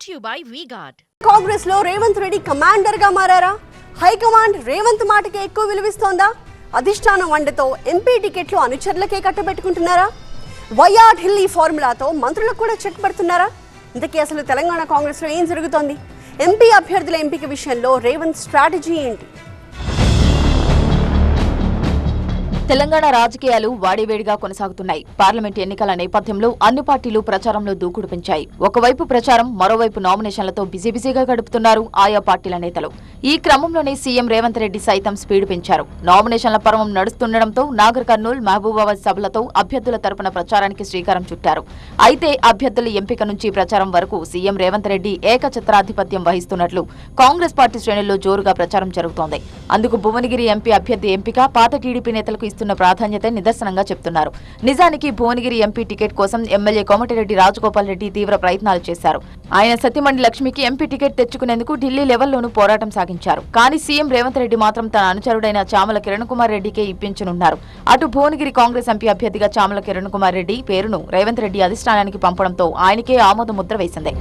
Brought you by V-Guard కాంగ్రెస్లో రేవంత్ రెడ్డి కమాండర్గా మారారా? హైకమాండ్ రేవంత్ మాటకే ఎక్కువ విలువిస్తోందా? అధిష్టానం వండతో ఎంపీ టికెట్లు అనుచరులకే కట్టబెట్టుకుంటున్నారా? వైఆర్ ఢిల్లీ ఫార్ములాతో మంత్రులకు కూడా చెక్ పెడుతున్నారా? ఇంతకీ అసలు తెలంగాణ కాంగ్రెస్లో ఏం జరుగుతోంది? ఎంపీ అభ్యర్థుల ఎంపిక విషయంలో రేవంత్ స్ట్రాటజీ ఏంటి? తెలంగాణ రాజకీయాలు వాడివేడిగా కొనసాగుతున్నాయి. పార్లమెంట్ ఎన్నికల నేపథ్యంలో అన్ని పార్టీలు ప్రచారంలో దూకుడు పెంచాయి. ఒకవైపు ప్రచారం మరోవైపు నామినేషన్లతో బిజీ బిజీగా గడుపుతున్నారు ఆయా పార్టీల నేతలు. ఈ క్రమంలోనే సీఎం రేవంత్ రెడ్డి సైతం స్పీడ్ పెంచారు. నామినేషన్ల పర్వం నడుస్తుండటంతో నాగర్ కర్నూల్ మహబూబాబాద్ సభలతో అభ్యర్థుల తరపున ప్రచారానికి శ్రీకారం చుట్టారు. అయితే అభ్యర్థుల ఎంపిక నుంచి ప్రచారం వరకు సీఎం రేవంత్ రెడ్డి ఏకఛత్రాధిపత్యం వహిస్తున్నట్లు కాంగ్రెస్ పార్టీ శ్రేణుల్లో జోరుగా ప్రచారం జరుగుతోంది. అందుకు భువనగిరి ఎంపీ అభ్యర్థి ఎంపిక పాత టీడీపీ నేతలకు ఇస్తున్న ప్రాధాన్యత నిదర్శనంగా చెప్తున్నారు. నిజానికి భువనగిరి ఎంపీ టికెట్ కోసం ఎమ్మెల్యే కోమటిరెడ్డి రాజగోపాల్ రెడ్డి తీవ్ర ప్రయత్నాలు చేశారు. ఆయన సత్యమండి లక్ష్మికి ఎంపీ టికెట్ తెచ్చుకునేందుకు ఢిల్లీ లెవెల్లోనూ పోరాటం కొనసాగించారు. కానీ సీఎం రేవంత్ రెడ్డి మాత్రం తన అనుచరుడైన చామల కిరణ్ కుమార్ రెడ్డికే ఇప్పించనున్నారు. అటు భువనగిరి కాంగ్రెస్ ఎంపీ అభ్యర్థిగా చామల కిరణ్ కుమార్ రెడ్డి పేరును రేవంత్ రెడ్డి అధిష్టానానికి పంపడంతో ఆయనకే ఆమోద ముద్ర వేసింది.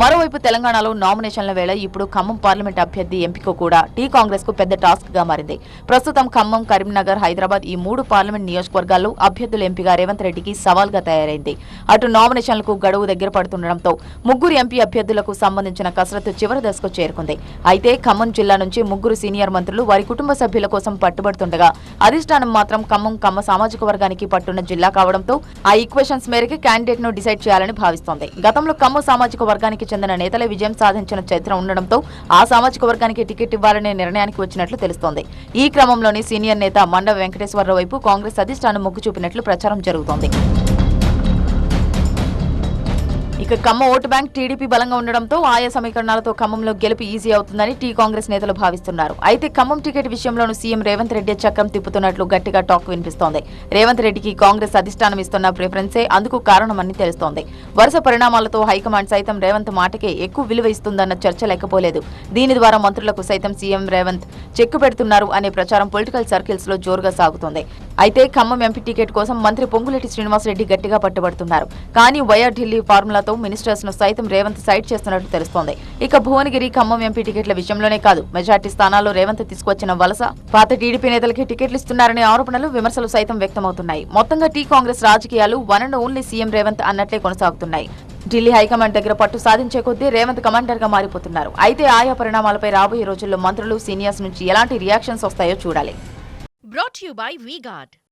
మరోవైపు తెలంగాణలో నామినేషన్ల వేళ ఇప్పుడు ఖమ్మం పార్లమెంట్ అభ్యర్థి ఎంపిక కూడా టీ కాంగ్రెస్కు పెద్ద టాస్క్గా మారింది. ప్రస్తుతం ఖమ్మం కరీంనగర్ హైదరాబాద్ ఈ మూడు పార్లమెంట్ నియోజకవర్గాల్లో అభ్యర్థుల ఎంపిక రేవంత్ రెడ్డికి సవాల్గా తయారైంది. అటు నామినేషన్లకు గడువు దగ్గర పడుతుండటంతో ముగ్గురు ఎంపీ అభ్యర్థులకు సంబంధించిన కసరత్తు చివరి దశకు చేరుకుంది. అయితే ఖమ్మం జిల్లా నుంచి ముగ్గురు సీనియర్ మంత్రులు వారి కుటుంబ సభ్యుల కోసం పట్టుబడుతుండగా అధిష్టానం మాత్రం ఖమ్మం కమ్మ సామాజిక వర్గానికి పట్టున్న జిల్లా కావడంతో ఆ ఈక్వేషన్స్ మేరకు క్యాండిడేట్ను డిసైడ్ చేయాలని భావిస్తోంది. గతంలో కమ్మ సామాజిక వర్గానికి చెందిన నేతలే విజయం సాధించిన చరిత్ర ఉండడంతో ఆ సామాజిక వర్గానికి టికెట్ ఇవ్వాలనే నిర్ణయానికి వచ్చినట్లు తెలుస్తోంది. ఈ క్రమంలోనే సీనియర్ నేత మండవ వెంకటేశ్వరరావు వైపు కాంగ్రెస్ అధిష్టానం మొగ్గు చూపినట్లు ప్రచారం జరుగుతోంది. ఇక ఖమ్మం ఓటు బ్యాంక్ టీడీపీ బలంగా ఉండడంతో ఆయా సమీకరణాలతో ఖమ్మంలో గెలుపు ఈజీ అవుతుందని టీ కాంగ్రెస్ నేతలు భావిస్తున్నారు. అయితే ఖమ్మం టికెట్ విషయంలోనూ సీఎం రేవంత్ రెడ్డి చక్రం తిప్పుతున్నట్లు గట్టిగా టాక్ వినిపిస్తోంది. రేవంత్ రెడ్డికి కాంగ్రెస్ అధిష్టానం ఇస్తున్న ప్రిఫరెన్సే అందుకు కారణమని తెలుస్తోంది. వరుస పరిణామాలతో హైకమాండ్ సైతం రేవంత్ మాటకే ఎక్కువ విలువ ఇస్తుందన్న చర్చ లేకపోలేదు. దీని ద్వారా మంత్రులకు సైతం సీఎం రేవంత్ చెక్కు పెడుతున్నారు అనే ప్రచారం పొలిటికల్ సర్కిల్స్లో జోరుగా సాగుతోంది. అయితే ఖమ్మం ఎంపీ టికెట్ కోసం మంత్రి పొంగులెట్టి శ్రీనివాసరెడ్డి గట్టిగా పట్టుబడుతున్నారు. కానీ వైఆర్ ఢిల్లీ ఫార్ములాతో మినిస్టర్స్ను సైతం రేవంత్ సైడ్ చేస్తున్నట్లు తెలుస్తోంది. ఇక భువనగిరి ఖమ్మం ఎంపీ టికెట్ల విషయంలోనే కాదు. మెజార్టీ స్థానాల్లో రేవంత్ తీసుకొచ్చిన వలస పాత టీడీపీ నేతలకి టికెట్లు ఇస్తున్నారనే ఆరోపణలు విమర్శలు సైతం వ్యక్తమవుతున్నాయి. మొత్తంగా టీ కాంగ్రెస్ రాజకీయాలు one and only CM Revanth అన్నట్లే కొనసాగుతున్నాయి. ఢిల్లీ హైకమాండ్ దగ్గర పట్టు సాధించే కొద్దీ రేవంత్ కమాండర్గా మారిపోతున్నారు. అయితే ఆయా పరిణామాలపై రాబోయే రోజుల్లో మంత్రులు సీనియర్స్ నుంచి ఎలాంటి రియాక్షన్స్ వస్తాయో చూడాలి. Brought you by by